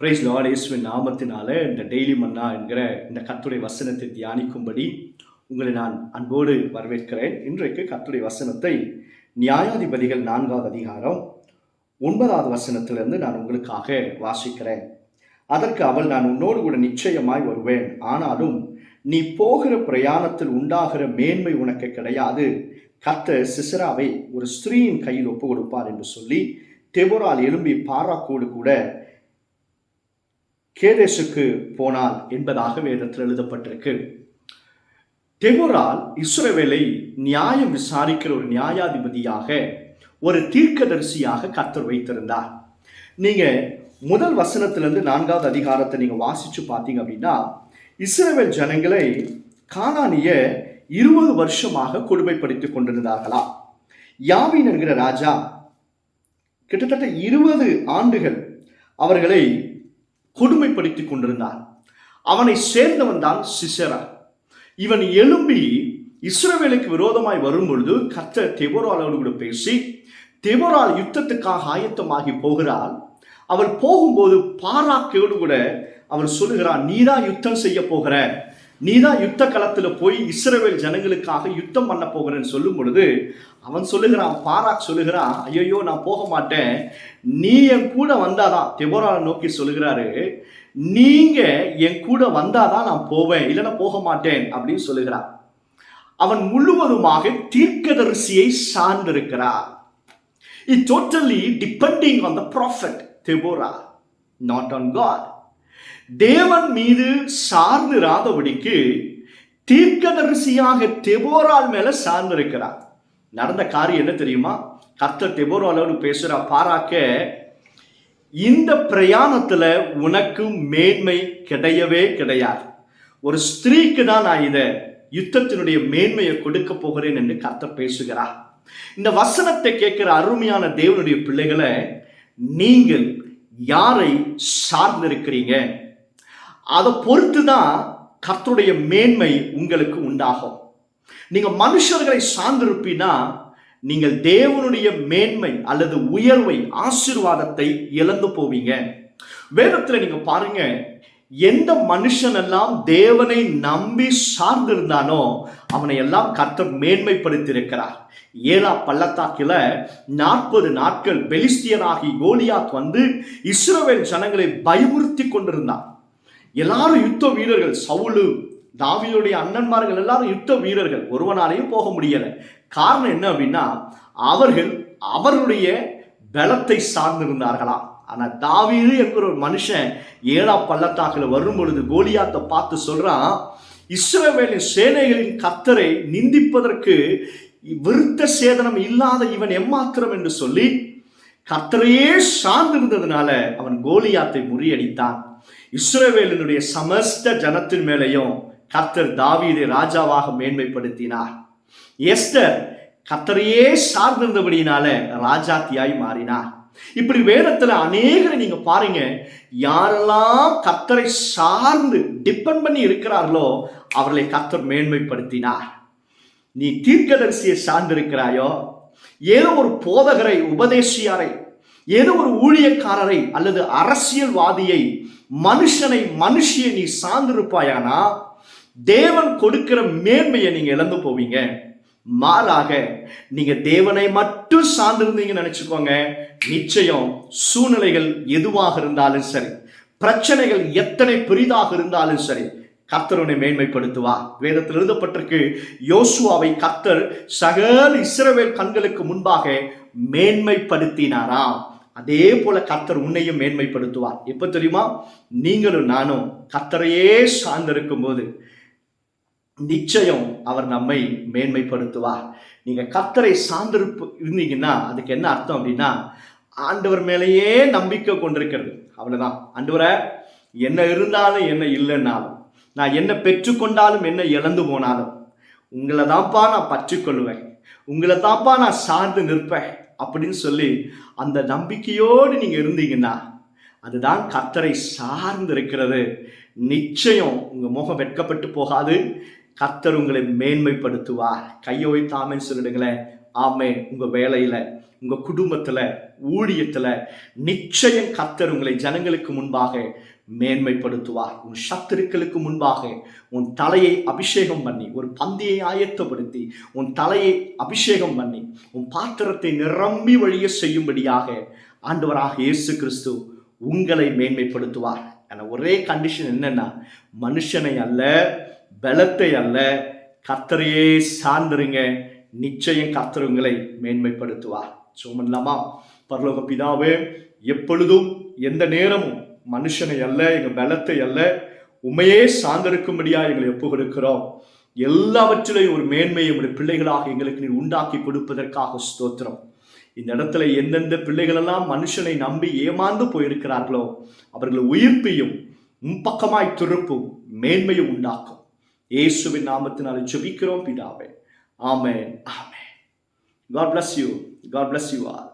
Price Lord இயேசுவின் நாமத்தினால இந்த டெய்லி மன்னா என்கிற இந்த கத்துடைய வசனத்தை தியானிக்கும்படி உங்களை நான் அன்போடு வரவேற்கிறேன். இன்றைக்கு கத்துடைய வசனத்தை நியாயாதிபதிகள் நான்காவது அதிகாரம் ஒன்பதாவது வசனத்திலிருந்து நான் உங்களுக்காக வாசிக்கிறேன். அதற்கு அவள் நான் உன்னோடு கூட நிச்சயமாய் வருவேன். ஆனாலும் நீ போகிற பிரயாணத்தில் உண்டாகிற மேன்மை உனக்கு கிடையாது. கத்த சிசராவை ஒரு ஸ்திரீயின் கையில் ஒப்பு கொடுப்பார் என்று சொல்லி தெபோரால் எழும்பி பாராக்கோடு கூட கேதேசுக்கு போனாள் என்பதாக வேதத்தில் எழுதப்பட்டிருக்கு. தெமுரால் இஸ்ரவேலை நியாயம் விசாரிக்கிற ஒரு நியாயாதிபதியாக ஒரு தீர்க்கதரிசியாக கத்தர் வைத்திருந்தார். நீங்க முதல் வசனத்திலிருந்து நான்காவது அதிகாரத்தை நீங்க வாசிச்சு பார்த்தீங்க அப்படின்னா இஸ்ரவேல் ஜனங்களை காணானிய இருபது வருஷமாக கொடுமைப்படுத்திக் கொண்டிருந்தார்களா? யாவின் என்கிற ராஜா கிட்டத்தட்ட இருபது ஆண்டுகள் அவர்களை கொடுமைப்படுத்திக் கொண்டிருந்தான். அவனை சேர்ந்தவன் தான் சிசரா. இவன் எழும்பி இஸ்ரவேலுக்கு விரோதமாய் வரும் பொழுது கர்த்தர் கூட பேசி தெபோரால் யுத்தத்துக்காக ஆயத்தமாகி போகிறாள். அவள் போகும்போது பாராக்கோடு கூட அவர் சொல்லுகிறான் நீதான் யுத்தம் செய்ய போகிற. நீதான் யுத்த களத்தில் போய் இஸ்ரவேல் ஜனங்களுக்காக யுத்தம் பண்ண போகிறேன்னு சொல்லும் பொழுது அவன் சொல்லுகிறான் பாராக் சொல்லுகிறான் ஐயோ நான் போக மாட்டேன். நீ என் கூட வந்தாதான் தெபோராவை நோக்கி சொல்லுகிறாரு நீங்க என் கூட வந்தாதான் நான் போவேன் இல்லைன்னா போக மாட்டேன் அப்படின்னு சொல்லுகிறான். அவன் முழுவதுமாக தீர்க்கதரிசியை சார்ந்திருக்கிறார். It totally depending on the prophet Deborah not on God தேவன் மீது சார்ந்திராதபடிக்கு தீர்க்கதரிசியாக தெபோரால் மேல சார்ந்திருக்கிறார். நடந்த காரியம் என்ன தெரியுமா? கர்த்தர் தெபோராலோடு பேசுற பாராக்க இந்த பிரயாணத்துல உனக்கு மேன்மை கிடையவே கிடையாது. ஒரு ஸ்திரீக்கு தான் நான் இதை யுத்தத்தினுடைய மேன்மையை கொடுக்க போகிறேன் என்று கர்த்தர் பேசுகிறார். இந்த வசனத்தை கேட்கிற அருமையான தேவனுடைய பிள்ளைகளை நீங்கள் யாரை சார்ந்திருக்கிறீங்க? அதை பொறுத்து தான் கர்த்தருடைய மேன்மை உங்களுக்கு உண்டாகும். நீங்க மனுஷர்களை சார்ந்திருப்பீனா நீங்கள் தேவனுடைய மேன்மை அல்லது உயர்வை ஆசீர்வாதத்தை இழந்து போவீங்க. வேதத்துல நீங்க பாருங்க எந்த மனுஷனெல்லாம் தேவனை நம்பி சார்ந்திருந்தானோ அவனை எல்லாம் கர்த்தர் மேன்மைப்படுத்தியிருக்கிறார். ஏலா பள்ளத்தாக்கில நாற்பது நாட்கள் பெலிஸ்தியனாகி கோலியாத் வந்து இஸ்ரோவேல் ஜனங்களை பயமுறுத்தி கொண்டிருந்தான். எல்லாரும் யுத்த வீரர்கள் சவுலு தாவியுடைய அண்ணன்மார்கள் எல்லாரும் யுத்த வீரர்கள் ஒருவனாலையும் போக முடியலை. காரணம் என்ன அப்படின்னா அவர்கள் அவருடைய பலத்தை சார்ந்திருந்தார்களாம். ஆனால் தாவீது என்கிற ஒரு மனுஷன் ஏழா பள்ளத்தாக்கில் வரும் பொழுது கோலியாத்தை பார்த்து சொல்கிறான் இஸ்ரவேலின் சேனைகளின் கத்தரை நிந்திப்பதற்கு விருத்த சேதனம் இல்லாத இவன் எம்மாத்திரம்? என்று சொல்லி கத்தரையே சார்ந்திருந்ததுனால அவன் கோலியாத்தை முறியடித்தான். இஸ்ரவேலினுடைய சமஸ்த ஜனத்தின் மேலையும் கர்த்தர் தாவீதை ராஜாவாக மேன்மைப்படுத்தினார். எஸ்தர் கத்தரையே சார்ந்திருந்தபடியினால ராஜாத்தியாய் மாறினார். இப்படி வேதத்தில் அநேகரை நீங்க பாருங்க. யாரெல்லாம் கத்தரை சார்ந்து டிபெண்ட் பண்ணி இருக்கிறார்களோ அவர்களை கத்தர் மேன்மைப்படுத்தினார். நீ தீர்க்கதரிசியை சார்ந்திருக்கிறாயோ ஏதோ ஒரு போதகரை உபதேசியாரை ஏதோ ஒரு ஊழியக்காரரை அல்லது அரசியல்வாதியை மனுஷனை மனுஷியை நீ சார்ந்திருப்பாயானா? தேவன் கொடுக்கிற மேன்மையை நீங்க இழந்து போவீங்க. மாறாக நீங்க தேவனை மட்டும் சார்ந்திருந்தீங்கன்னு நினைச்சுக்கோங்க. நிச்சயம் சூழ்நிலைகள் எதுவாக இருந்தாலும் சரி பிரச்சனைகள் எத்தனை பெரிதாக இருந்தாலும் சரி கர்த்தருனை மேன்மைப்படுத்துவா. வேதத்தில் எழுதப்பட்டிருக்கு யோசுவாவை கர்த்தர் சகல் இஸ்ரவேல் கண்களுக்கு முன்பாக மேன்மைப்படுத்தினாராம். அதே போல கர்த்தர் உன்னையும் மேன்மைப்படுத்துவார். எப்ப தெரியுமா? நீங்களும் நானும் கர்த்தரையே சார்ந்திருக்கும் போது நிச்சயம் அவர் நம்மை மேன்மைப்படுத்துவார். நீங்க கத்தரை சார்ந்திருப்பு இருந்தீங்கன்னா அதுக்கு என்ன அர்த்தம் அப்படின்னா ஆண்டவர் மேலேயே நம்பிக்கை கொண்டிருக்கிறது. அவ்வளவுதான். ஆண்டவரை என்ன இருந்தாலும் என்ன இல்லைன்னாலும் நான் என்ன பெற்றுக்கொண்டாலும் என்ன இழந்து போனாலும் உங்களை தான்ப்பா நான் பற்றிக்கொள்வேன். உங்களை தான்ப்பா நான் சார்ந்து நிற்பேன் அப்படின்னு சொல்லி அந்த நம்பிக்கையோடு நீங்க இருந்தீங்கன்னா அதுதான் கத்தரை சார்ந்து இருக்கிறது நிச்சயம் உங்க முகம் வெட்கப்பட்டு போகாது. கர்த்தர் உங்களை மேன்மைப்படுத்துவார். கையை வைத்தாமன்னு சொல்லிடுங்களேன். ஆமே உங்கள் வேலையில் உங்கள் குடும்பத்தில் ஊழியத்தில் நிச்சயம் கர்த்தர் உங்களை ஜனங்களுக்கு முன்பாக மேன்மைப்படுத்துவார். உன் சத்துருக்களுக்கு முன்பாக உன் தலையை அபிஷேகம் பண்ணி ஒரு பந்தியை ஆயத்தப்படுத்தி உன் தலையை அபிஷேகம் பண்ணி உன் பாத்திரத்தை நிரம்பி வழிய செய்யும்படியாக ஆண்டவராக இயேசு கிறிஸ்து உங்களை மேன்மைப்படுத்துவார். என ஒரே கண்டிஷன் என்னன்னா மனுஷனை அல்ல பலத்தை அல்ல கர்த்தரையே சார்ந்துருங்க. நிச்சயம் கர்த்தர் உங்களை மேன்மைப்படுத்துவார். சோமல்லாமா பரலோக பிதாவே எப்பொழுதும் எந்த நேரமும் மனுஷனை அல்ல எங்கள் பலத்தை அல்ல உமையே சார்ந்திருக்கும்படியா எங்களை ஒப்பு கொடுக்கிறோம் எல்லாவற்றிலையும் ஒரு மேன்மையை உடைய பிள்ளைகளாக எங்களுக்கு நீ உண்டாக்கி கொடுப்பதற்காக ஸ்தோத்திரம். இந்த இடத்துல எந்தெந்த பிள்ளைகளெல்லாம் மனுஷனை நம்பி ஏமாந்து போயிருக்கிறார்களோ அவர்களை உயிர்ப்பையும் முன்பக்கமாய் திருப்பும் மேன்மையும் உண்டாக்கும். இயேசுவின் நாமத்தினால ஜெபிக்கிறோம் பிதாவே ஆமென் ஆமென் God bless you. God bless you all.